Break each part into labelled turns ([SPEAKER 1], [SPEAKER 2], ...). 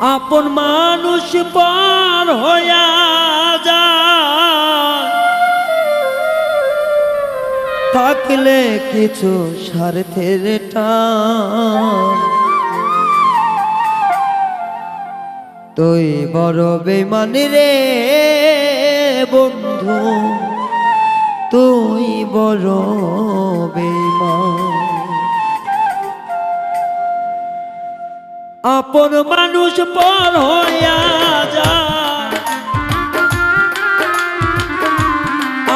[SPEAKER 1] আপন মানুষ পর হইয়া যায়। থাকলে কিছু স্বার্থের তুই বড় বেমানি রে বন্ধু, তুই বড় বেমান আপন মানুষ পর হইয়া যায়।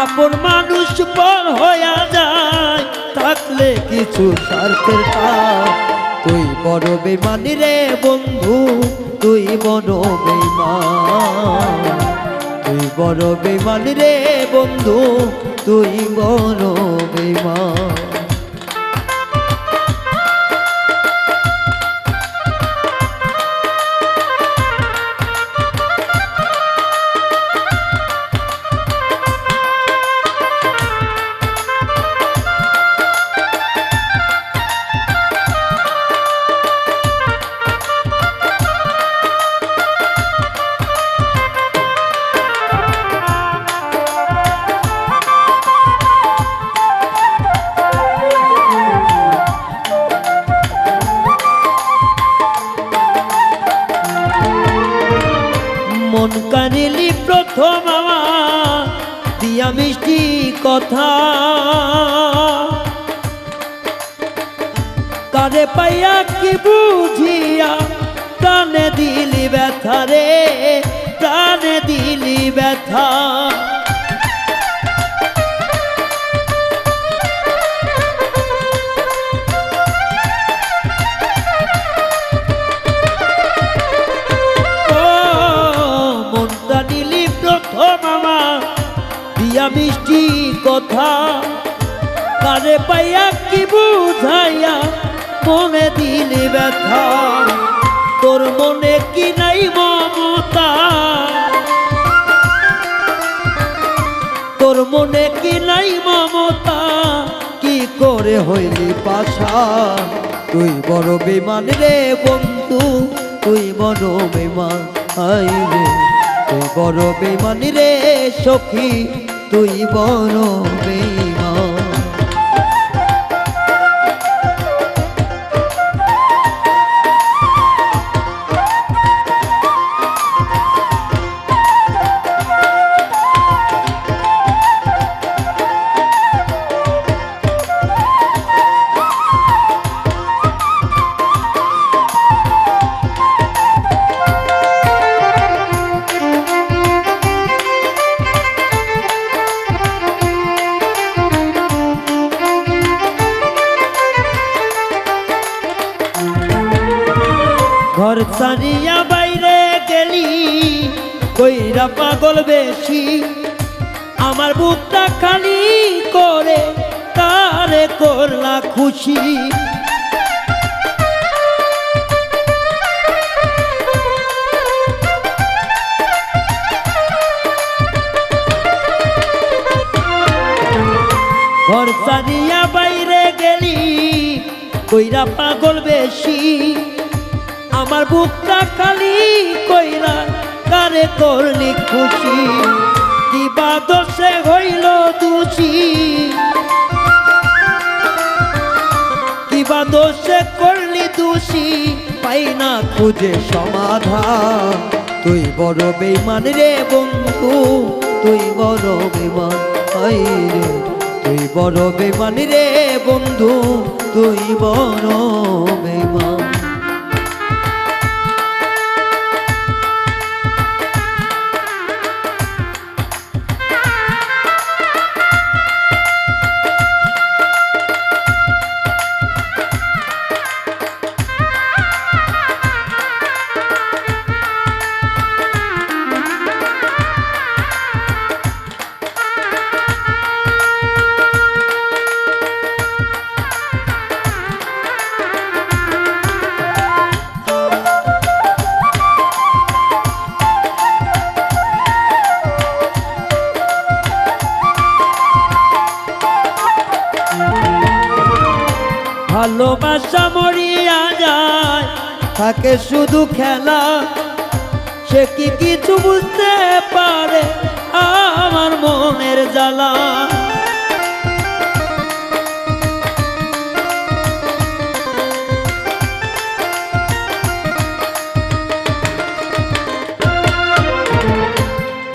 [SPEAKER 1] আপন মানুষ পর হইয়া যায়। থাকলে কিছু স্বার্থের তুই বড় বেমানি রে বন্ধু, তুই বড় বেমান তুই বড় বেমানি রে বন্ধু, তুই বড় বেমান মন কানিলি প্রথম দিয়া মিষ্টি কথা। কারে পাইয়া কি বুঝিয়া, প্রাণে দিলি ব্যথা রে, প্রাণে দিলি ব্যথা। কথা। কারে পাইয়া কি বুঝাইয়া, মনে দিলি ব্যথা। তোর মনে কি নাই মমতা? তোর মনে কি নাই মমতা? কি করে হইলি পাশা তুই বড় বেমান রে বন্ধু, তুই বড় বিমান হাই রে, তুই বড় বেমান রে সখী। তুই বড় বেমান ছাড়িয়া বাইরে গেলি, কইরা পাগল বেশি। আমার বুকটা খালি করে তারে করলা খুশি? ঘর ছাড়িয়া বাইরে গেলি, কইরা পাগল বেশি। আমার বুকটা খালি কইরা, কারে করলি খুশি? কিবা দোষে হইল দোষী? কিবা দোষে করলি দোষী? পাই না খুঁজে সমাধান। তুই বড় বেমান রে বন্ধু, তুই বড় বেমান হাই রে। তুই বড় বেমান রে বন্ধু, তুই বড় বেমান ভালোবাসা মরিয়া যায়। থাকে শুধু খেলা, সে কি কিছু বুঝতে পারে আমার মনের জ্বালা?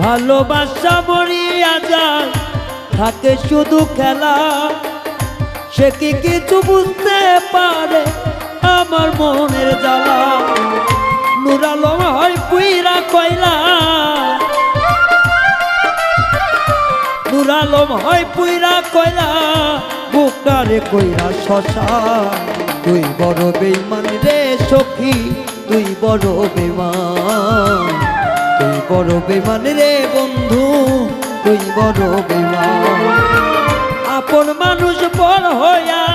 [SPEAKER 1] ভালোবাসা মরিয়া যায়, থাকে শুধু খেলা সে কি কিছু বুঝতে পারে আমার মনের জ্বালা? নুরালম হয় পুইরা কয়লা। নুরালম হয় পুইরা কয়লা। বুকারে কইরা শশা। তুই বড় বেইমান রে সখী, তুই বড় বেমান তুই বড় বেমান রে বন্ধু, তুই বড় বেমান আপন মানুষ বড় হইয়া